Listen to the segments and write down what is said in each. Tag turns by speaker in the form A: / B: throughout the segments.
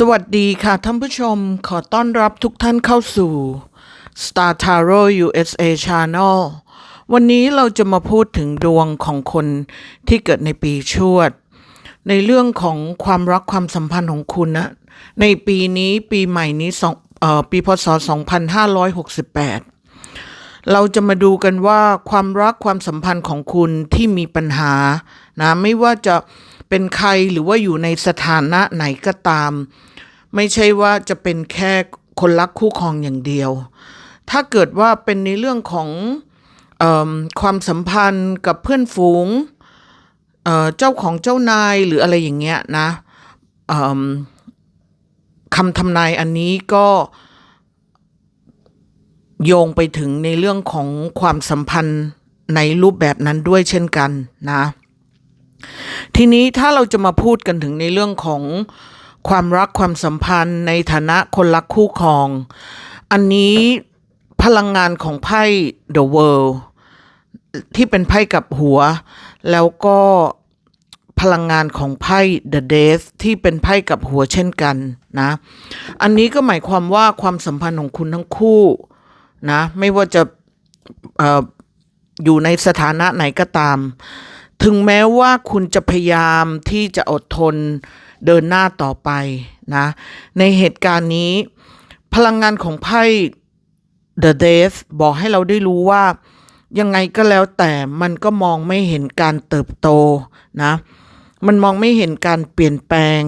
A: สวัสดีค่ะท่านผู้ชมขอต้อนรับทุกท่านเข้าสู่ Star Tarot USA Channel วันนี้เราจะมาพูดถึงดวงของคนที่เกิดในปีชวด ในเรื่องของความรักความสัมพันธ์ของคุณนะ ในปีนี้ปีใหม่นี้สองเอ่อปีพศ 2568 เราจะมาดูกันว่าความรักความสัมพันธ์ของคุณที่มีปัญหานะไม่ว่าจะเป็นใครหรือว่าอยู่ในสถานะไหนก็ตาม ไม่ใช่ว่าจะเป็นแค่คนรักคู่ครองอย่างเดียว ถ้าเกิดว่าเป็นในเรื่องของเอความสัมพันธ์กับเพื่อนฝูงเเจ้าของเจ้านายหรืออะไรอย่างเงี้ยนะคำทำนายอันนี้ก็โยงไปถึงในเรื่องของความสัมพันธ์ในรูปแบบนั้นด้วยเช่นกันนะ ทีนี้ถ้าเราจะมาพูดกันถึงในเรื่องของ ความรักความสัมพันธ์ในฐานะคนรักคู่ครอง อันนี้พลังงานของไพ่ The World ที่เป็นไพ่กับหัว แล้วก็พลังงานของไพ่ The Death ที่เป็นไพ่กับหัวเช่นกันนะ อันนี้ก็หมายความว่าความสัมพันธ์ของคุณทั้งคู่นะไม่ว่าจะออยู่ในสถานะไหนก็ตาม ถึงแม้ว่าคุณจะพยายามที่จะอดทน เดินหน้าต่อไปนะ ในเหตุการณ์นี้ พลังงานของไพ่ The Death บอกให้เราได้รู้ว่า ยังไงก็แล้วแต่มันก็มองไม่เห็นการเติบโตนะ มันมองไม่เห็นการเปลี่ยนแปลง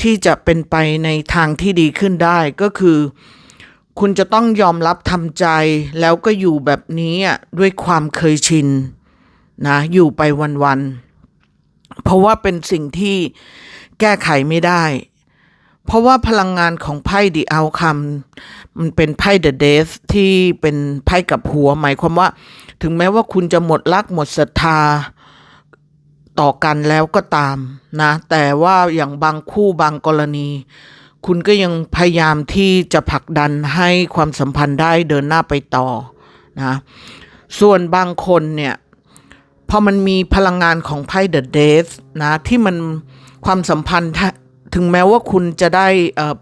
A: ที่จะเป็นไปในทางที่ดีขึ้นได้ก็คือ คุณจะต้องยอมรับทำใจ แล้วก็อยู่แบบนี้อะด้วยความเคยชินนะอยู่ไปวันๆเพราะว่าเป็นสิ่งที่ แก้ไขไม่ได้ เพราะว่าพลังงานของไพ่ The Outcome มันเป็นไพ่ The Death ที่เป็นไพ่กับหัวหมายความว่า ถึงแม้ว่าคุณจะหมดรักหมดศรัทธาต่อกันแล้วก็ตามนะ แต่ว่าอย่างบางคู่บางกรณี คุณก็ยังพยายามที่จะผลักดันให้ความสัมพันธ์ได้เดินหน้าไปต่อนะส่วนบางคนเนี่ยพอมันมีพลังงานของไพ่ The Death นะที่มัน ความสัมพันธ์ถึงแม้ว่าคุณจะได้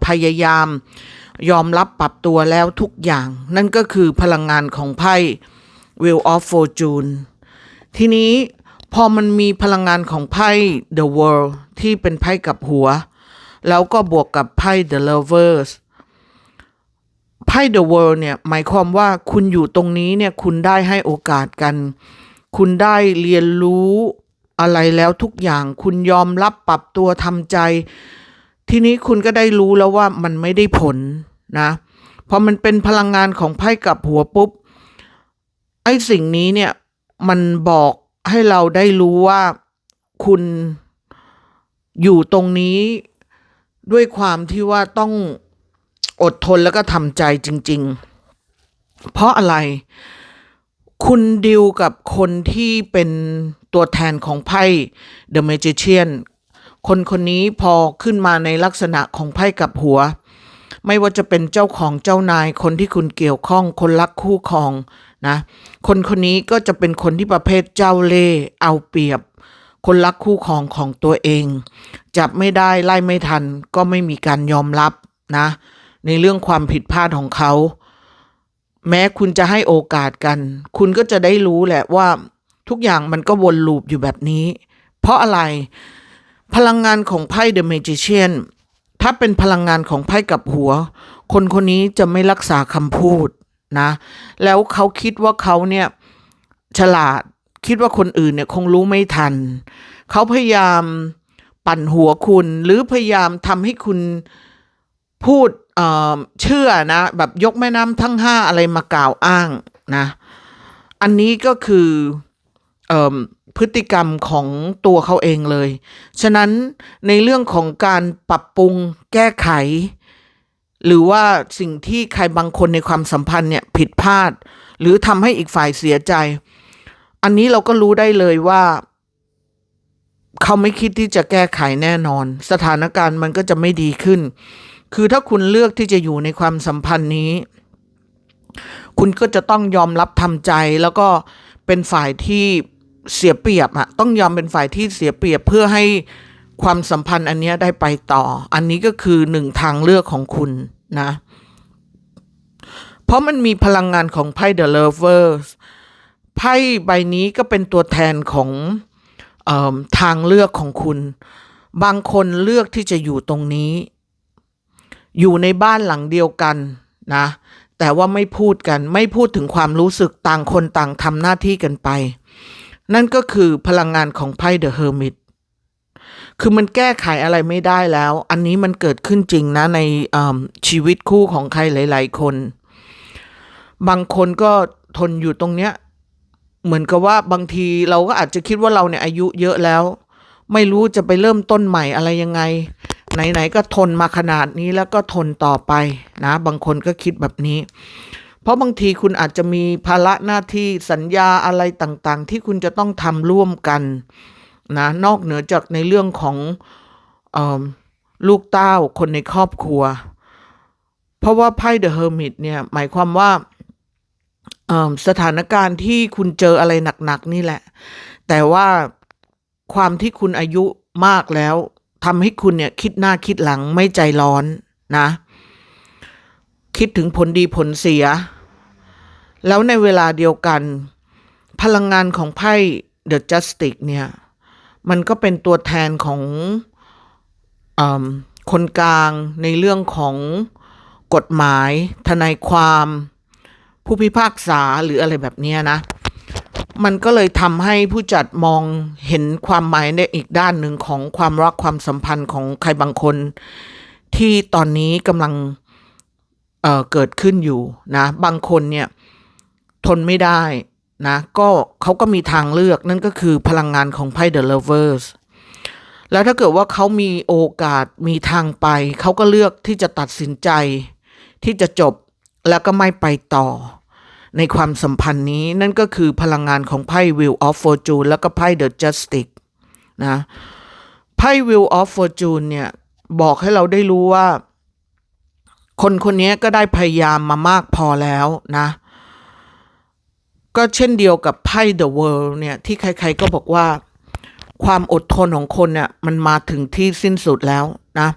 A: พยายามยอมรับปรับตัวแล้วทุกอย่าง นั่นก็คือพลังงานของไพ่ Wheel of Fortune ทีนี้พอมันมีพลังงานของไพ่ The World ที่เป็นไพ่กับหัว แล้วก็บวกกับไพ่ The Lovers ไพ่ The World เนี่ยหมายความว่าคุณอยู่ตรงนี้เนี่ยคุณได้ให้โอกาสกัน คุณได้เรียนรู้ อะไรแล้วทุกอย่างคุณยอมรับปรับตัวทำใจ ทีนี้คุณก็ได้รู้แล้วว่ามันไม่ได้ผลนะพอมันเป็นพลังงานของไพ่กับหัวปุ๊บไอ้สิ่งนี้เนี่ยมันบอกให้เราได้รู้ว่าคุณอยู่ตรงนี้ด้วยความที่ว่าต้องอดทนแล้วก็ทำใจจริง ๆ เพราะอะไร คุณดิวกับคนที่เป็น ตัวแทนของไพ่ The Magician คนคนนี้พอขึ้นมาในลักษณะของไพ่กับหัว ไม่ว่าจะเป็นเจ้าของเจ้านายคนที่คุณเกี่ยวข้องคนรักคู่ครองนะ คนคนนี้ก็จะเป็นคนที่ประเภทเจ้าเล่เอาเปรียบ คนรักคู่ครองของตัวเอง จับไม่ได้ไล่ไม่ทัน ก็ไม่มีการยอมรับนะ ในเรื่องความผิดพลาดของเขา แม้คุณจะให้โอกาสกัน คุณก็จะได้รู้แหละว่า ทุกอย่างมันก็วนลูปอยู่แบบนี้ เพราะอะไรพลังงานของไพ่ The Magician ถ้าเป็นพลังงานของไพ่กับหัว คนคนนี้จะไม่รักษาคำพูดนะ แล้วเขาคิดว่าเขาเนี่ยฉลาดคิดว่าคนอื่นเนี่ยคงรู้ไม่ทัน เขาพยายามปั่นหัวคุณ หรือพยายามทำให้คุณพูดเเชื่อนะ แบบยกแม่น้ำทั้งห้าอะไรมากล่าวอ้างนะ อันนี้ก็คือ พฤติกรรมของตัวเขาเองเลย ฉะนั้นในเรื่องของการปรับปรุงแก้ไข หรือว่าสิ่งที่ใครบางคนในความสัมพันธ์เนี่ยผิดพลาด หรือทำให้อีกฝ่ายเสียใจ อันนี้เราก็รู้ได้เลยว่า เขาไม่คิดที่จะแก้ไขแน่นอน สถานการณ์มันก็จะไม่ดีขึ้น คือถ้าคุณเลือกที่จะอยู่ในความสัมพันธ์นี้ คุณก็จะต้องยอมรับทำใจแล้วก็เป็นฝ่ายที่ เสียเปรียบอะต้องยอมเป็นฝ่ายที่เสียเปรียบเพื่อให้ความสัมพันธ์อันนี้ได้ไปต่อ อันนี้ก็คือหนึ่งทางเลือกของคุณนะ เพราะมันมีพลังงานของไพ่ The Lovers ไพ่ใบนี้ก็เป็นตัวแทนของออทางเลือกของคุณ บางคนเลือกที่จะอยู่ตรงนี้ อยู่ในบ้านหลังเดียวกันนะ แต่ว่าไม่พูดกัน ไม่พูดถึงความรู้สึกต่างคนต่างทำหน้าที่กันไป นั่นก็คือพลังงานของไพ่ The Hermit คือมันแก้ไขอะไรไม่ได้แล้ว อันนี้มันเกิดขึ้นจริงนะในชีวิตคู่ของใครหลาย ๆ คน บางคนก็ทนอยู่ตรงเนี้ย เหมือนกับว่าบางทีเราก็อาจจะคิดว่าเราเนี่ยอายุเยอะแล้ว ไม่รู้จะไปเริ่มต้นใหม่อะไรยังไง ไหน ๆ ก็ทนมาขนาดนี้แล้วก็ทนต่อไปนะ บางคนก็คิดแบบนี้ เพราะบางทีคุณอาจจะมีภาระหน้าที่สัญญาอะไรต่างๆ ที่คุณจะต้องทำร่วมกันนะนอกเหนือจากในเรื่องของอลูกเต้าคนในครอบครัว เพราะว่าไพ่เดอะเฮอร์มิตเนี่ยหมายความว่าสถานการณ์ที่คุณเจออะไรหนัก ๆ นี่แหละ แต่ว่าความที่คุณอายุมากแล้วทำให้คุณเนี่ยคิดหน้าคิดหลังไม่ใจร้อนนะ คิดถึงผลดีผลเสีย แล้วในเวลาเดียวกัน พลังงานของไพ่เดอะจัสติกเนี่ย มันก็เป็นตัวแทนของอคนกลางในเรื่องของกฎหมาย ทนายความ ผู้พิพากษาหรืออะไรแบบนี้นะ มันก็เลยทำให้ผู้จัดมองเห็นความหมายในอีกด้านหนึ่งของความรักความสัมพันธ์ของใครบางคน ที่ตอนนี้กำลังเเกิดขึ้นอยู่นะ บางคนเนี่ย ทนไม่ได้นะ ก็เขาก็มีทางเลือกนั่นก็คือพลังงานของไพ่ The Lovers แล้วถ้าเกิดว่าเขามีโอกาสมีทางไป เขาก็เลือกที่จะตัดสินใจ ที่จะจบแล้วก็ไม่ไปต่อ ในความสัมพันธ์นี้นั่นก็คือพลังงานของไพ่ Wheel of Fortune แล้วก็ไพ่ The Justice นะไพ่ Wheel of Fortune เนี่ยบอกให้เราได้รู้ว่า คนคนนี้ก็ได้พยายามมามากพอแล้วนะ ก็เช่นเดียวกับไพ่ The World เนี่ยที่ใครๆก็บอกว่าความอดทนของคนเนี่ยมันมาถึงที่สิ้นสุดแล้วนะ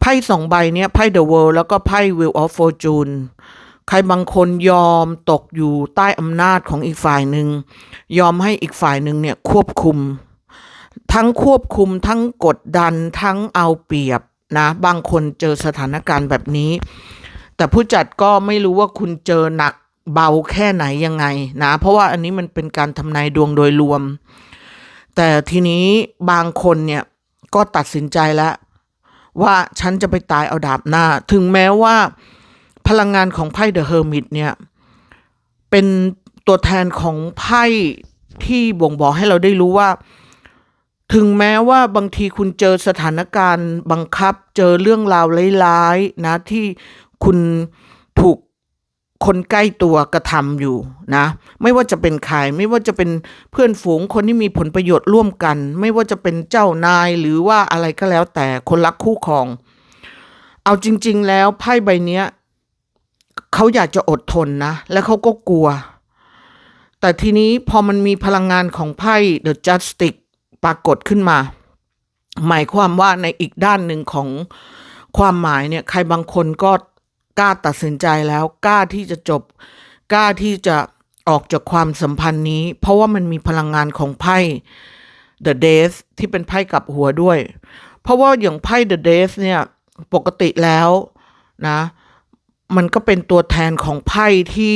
A: ไพ่สองใบเนี่ยไพ่ The World แล้วก็ไพ่ Wheel of Fortune ใครบางคนยอมตกอยู่ใต้อำนาจของอีกฝ่ายหนึ่ง ยอมให้อีกฝ่ายหนึ่งเนี่ยควบคุม ทั้งควบคุมทั้งกดดันทั้งเอาเปรียบนะ บางคนเจอสถานการณ์แบบนี้ แต่ผู้จัดก็ไม่รู้ว่าคุณเจอหนัก เบาแค่ไหนยังไงนะ เพราะว่าอันนี้มันเป็นการทำนายดวงโดยรวม แต่ทีนี้บางคนเนี่ยก็ตัดสินใจแล้ว ว่าฉันจะไปตายเอาดาบหน้า ถึงแม้ว่าพลังงานของไพ่เดอะเฮอร์มิตเนี่ย เป็นตัวแทนของไพ่ที่บ่งบอกให้เราได้รู้ว่า ถึงแม้ว่าบางทีคุณเจอสถานการณ์บังคับ เจอเรื่องราวร้ายๆนะที่คุณถูก คนใกล้ตัวกระทำอยู่นะ ไม่ว่าจะเป็นใครไม่ว่าจะเป็นเพื่อนฝูงคนที่มีผลประโยชน์ร่วมกัน ไม่ว่าจะเป็นเจ้านายหรือว่าอะไรก็แล้วแต่คนรักคู่ครอง เอาจริง ๆ แล้วไพ่ใบเนี้ยเขาอยากจะอดทนนะ และเขาก็กลัว แต่ทีนี้พอมันมีพลังงานของไพ่ The Justice ปรากฏขึ้นมา หมายความว่าในอีกด้านหนึ่งของความหมายเนี่ย ใครบางคนก็ กล้าตัดสินใจแล้วกล้าที่จะจบ กล้าที่จะออกจากความสัมพันธ์นี้ เพราะว่ามันมีพลังงานของไพ่ The Death ที่เป็นไพ่กับหัวด้วย เพราะว่าอย่างไพ่ The Death เนี่ยปกติแล้วนะ มันก็เป็นตัวแทนของไพ่ที่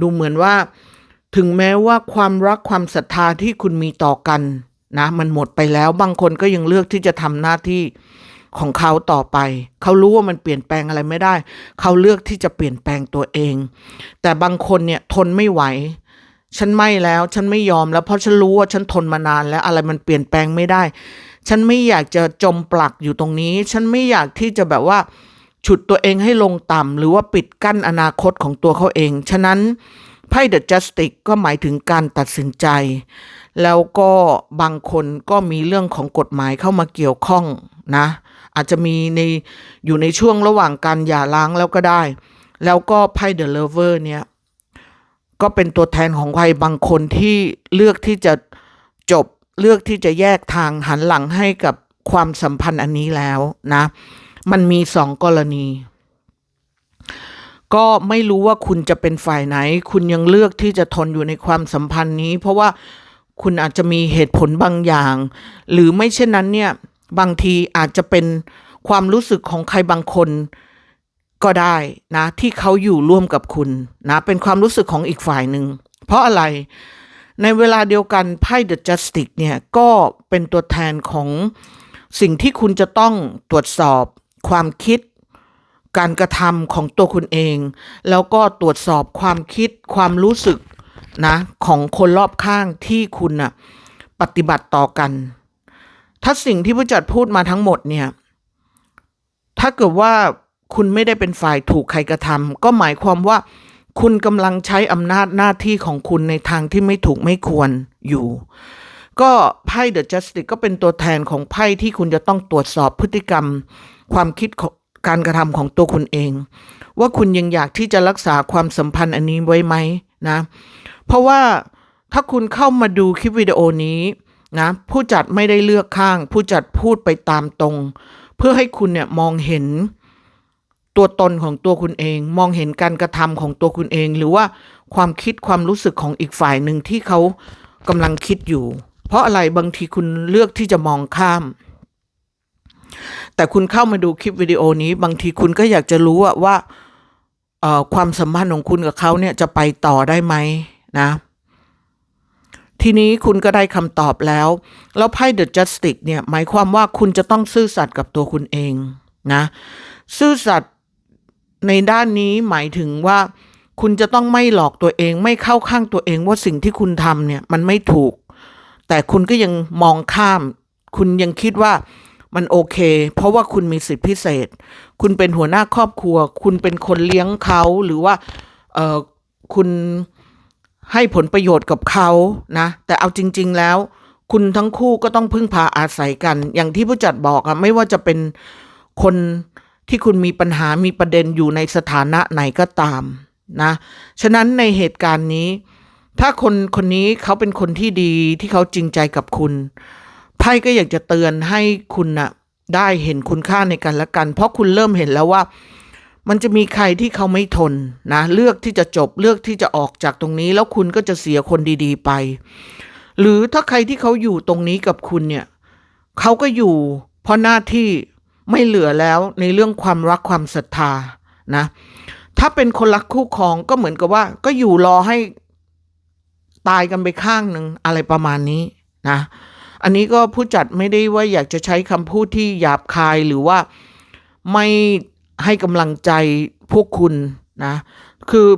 A: ดูเหมือนว่า ถึงแม้ว่าความรักความศรัทธาที่คุณมีต่อกันนะ มันหมดไปแล้วบางคนก็ยังเลือกที่จะทำหน้าที่ ของเขาต่อไป เขารู้ว่ามันเปลี่ยนแปลงอะไรไม่ได้ เขาเลือกที่จะเปลี่ยนแปลงตัวเอง แต่บางคนเนี่ยทนไม่ไหว ฉันไม่แล้ว ฉันไม่ยอมแล้ว เพราะฉันรู้ว่าฉันทนมานานแล้วอะไรมันเปลี่ยนแปลงไม่ได้ ฉันไม่อยากจะจมปลักอยู่ตรงนี้ ฉันไม่อยากที่จะแบบว่าฉุดตัวเองให้ลงต่ำหรือว่าปิดกั้นอนาคตของตัวเขาเอง ฉะนั้นไพ่เดอะจัสติกก็หมายถึงการตัดสินใจ แล้วก็บางคนก็มีเรื่องของกฎหมายเข้ามาเกี่ยวข้องนะ อาจจะมีในอยู่ในช่วงระหว่างการหย่าร้างแล้วก็ได้ แล้วก็ไพ่เดอะเลเวอร์เนี่ยก็เป็นตัวแทนของใครบางคนที่เลือกที่จะจบเลือกที่จะแยกทางหันหลังให้กับความสัมพันธ์อันนี้แล้วนะ มันมีสองกรณี ก็ไม่รู้ว่าคุณจะเป็นฝ่ายไหน คุณยังเลือกที่จะทนอยู่ในความสัมพันธ์นี้ เพราะว่าคุณอาจจะมีเหตุผลบางอย่าง หรือไม่เช่นนั้นเนี่ย บางทีอาจจะเป็นความรู้สึกของใครบางคนก็ได้นะที่เขาอยู่ร่วมกับคุณนะเป็นความรู้สึกของอีกฝ่ายหนึ่ง เพราะอะไรในเวลาเดียวกันไพ่ The Justice เนี่ยก็เป็นตัวแทนของสิ่งที่คุณจะต้องตรวจสอบ ความคิด การกระทำของตัวคุณเอง แล้วก็ตรวจสอบความคิดความรู้สึกนะของคนรอบข้างที่คุณน่ะปฏิบัติต่อกัน ถ้าสิ่งที่ผู้จัดพูดมาทั้งหมดเนี่ย ถ้าเกิดว่าคุณไม่ได้เป็นฝ่ายถูกใครกระทำก็หมายความว่า คุณกำลังใช้อำนาจหน้าที่ของคุณในทางที่ไม่ถูกไม่ควรอยู่ ก็ไพ่ The Justice ก็เป็นตัวแทนของไพ่ที่คุณจะต้องตรวจสอบพฤติกรรม ความคิดของการกระทำของตัวคุณเอง ว่าคุณยังอยากที่จะรักษาความสัมพันธ์อันนี้ไว้ไหมนะ เพราะว่าถ้าคุณเข้ามาดูคลิปวิดีโอนี้ นะผู้จัดไม่ได้เลือกข้าง ผู้จัดพูดไปตามตรง เพื่อให้คุณเนี่ยมองเห็นตัวตนของตัวคุณเอง มองเห็นการกระทำของตัวคุณเอง หรือว่าความคิดความรู้สึกของอีกฝ่ายหนึ่งที่เขากำลังคิดอยู่ เพราะอะไรบางทีคุณเลือกที่จะมองข้าม แต่คุณเข้ามาดูคลิปวิดีโอนี้ บางทีคุณก็อยากจะรู้ว่าว่าความสัมพันธ์ของคุณกับเขาเนี่ยจะไปต่อได้ไหมนะ ทีนี้คุณก็ได้คำตอบแล้ว แล้วไพ่ The Justice เนี่ยหมายความว่าคุณจะต้องซื่อสัตย์กับตัวคุณเองนะซื่อสัตย์ในด้านนี้หมายถึงว่าคุณจะต้องไม่หลอกตัวเอง ไม่เข้าข้างตัวเองว่าสิ่งที่คุณทำเนี่ยมันไม่ถูก แต่คุณก็ยังมองข้าม คุณยังคิดว่ามันโอเค เพราะว่าคุณมีสิทธิพิเศษ คุณเป็นหัวหน้าครอบครัว คุณเป็นคนเลี้ยงเขาหรือว่าเออคุณ ให้ผลประโยชน์กับเขานะ แต่เอาจริง ๆ แล้ว คุณทั้งคู่ก็ต้องพึ่งพาอาศัยกัน อย่างที่ผู้จัดบอกอะไม่ว่าจะเป็นคนที่คุณมีปัญหามีประเด็นอยู่ในสถานะไหนก็ตามนะ ฉะนั้นในเหตุการณ์นี้ ถ้าคนคนนี้เขาเป็นคนที่ดีที่เขาจริงใจกับคุณไพ่ก็อยากจะเตือนให้คุณนะได้เห็นคุณค่าในกันและกัน เพราะคุณเริ่มเห็นแล้วว่า มันจะมีใครที่เขาไม่ทนนะเลือกที่จะจบเลือกที่จะออกจากตรงนี้ แล้วคุณก็จะเสียคนดีๆไป หรือถ้าใครที่เขาอยู่ตรงนี้กับคุณเนี่ยเขาก็อยู่ เพราะหน้าที่ไม่เหลือแล้วในเรื่องความรักความศรัทธานะ ถ้าเป็นคนรักคู่ครองก็เหมือนกับว่า ก็อยู่รอให้ตายกันไปข้างหนึ่งอะไรประมาณนี้นะ อันนี้ก็ผู้จัดไม่ได้ว่าอยากจะใช้คำพูดที่หยาบคายหรือว่าไม่ ให้กำลังใจพวกคุณนะ คือ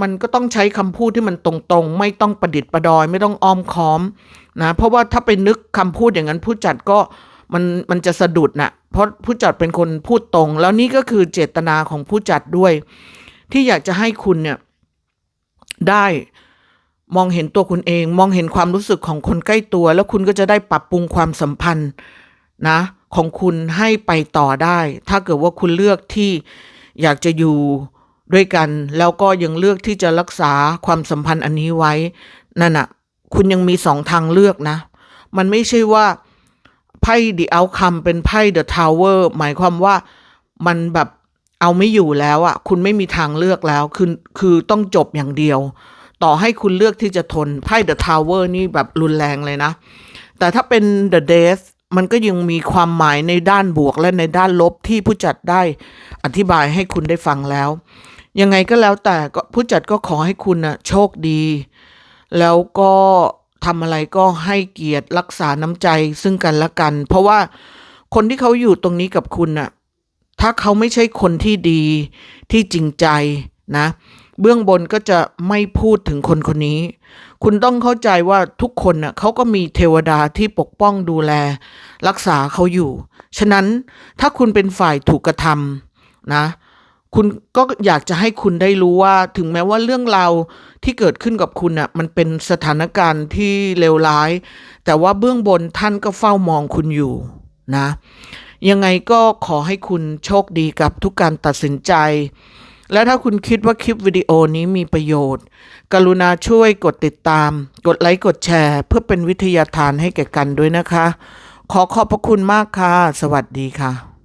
A: มันก็ต้องใช้คำพูดที่มันตรงๆ ไม่ต้องประดิษฐ์ประดอย ไม่ต้องอ้อมค้อมนะเพราะว่าถ้าไปนึกคำพูดอย่างนั้น ผู้จัดก็มันมันจะสะดุดนะเพราะผู้จัดเป็นคนพูดตรง แล้วนี่ก็คือเจตนาของผู้จัดด้วย ที่อยากจะให้คุณเนี่ยได้มองเห็นตัวคุณเอง มองเห็นความรู้สึกของคนใกล้ตัว แล้วคุณก็จะได้ปรับปรุงความสัมพันธ์ นะของคุณให้ไปต่อได้ ถ้าเกิดว่าคุณเลือกที่อยากจะอยู่ด้วยกัน แล้วก็ยังเลือกที่จะรักษาความสัมพันธ์อันนี้ไว้นั่นน่ะ คุณยังมีสองทางเลือกนะ มันไม่ใช่ว่าไพ่ The Outcome เป็นไพ่ The Tower หมายความว่ามันแบบเอาไม่อยู่แล้วอะคุณไม่มีทางเลือกแล้ว คือคือต้องจบอย่างเดียว ต่อให้คุณเลือกที่จะทนไพ่ The Tower นี่แบบรุนแรงเลยนะ แต่ถ้าเป็น The Death มันก็ยังมีความหมายในด้านบวกและในด้านลบที่ผู้จัดได้อธิบายให้คุณได้ฟังแล้ว ยังไงก็แล้วแต่ก็ผู้จัดก็ขอให้คุณนะโชคดี แล้วก็ทำอะไรก็ให้เกียรติรักษาน้ำใจซึ่งกันและกัน เพราะว่าคนที่เขาอยู่ตรงนี้กับคุณน่ะ ถ้าเขาไม่ใช่คนที่ดีที่จริงใจนะ เบื้องบนก็จะไม่พูดถึงคนคนนี้ คุณต้องเข้าใจว่าทุกคนน่ะเขาก็มีเทวดาที่ปกป้องดูแล รักษาเขาอยู่ ฉะนั้นถ้าคุณเป็นฝ่ายถูกกระทำนะ คุณก็อยากจะให้คุณได้รู้ว่าถึงแม้ว่าเรื่องราวที่เกิดขึ้นกับคุณน่ะมันเป็นสถานการณ์ที่เลวร้าย แต่ว่าเบื้องบนท่านก็เฝ้ามองคุณอยู่นะ ยังไงก็ขอให้คุณโชคดีกับทุกการตัดสินใจ และถ้าคุณคิดว่าคลิปวิดีโอนี้มีประโยชน์ กรุณาช่วยกดติดตาม กดไลค์กดแชร์ เพื่อเป็นวิทยาทานให้แก่กันด้วยนะคะ ขอขอบพระคุณมากค่ะ สวัสดีค่ะ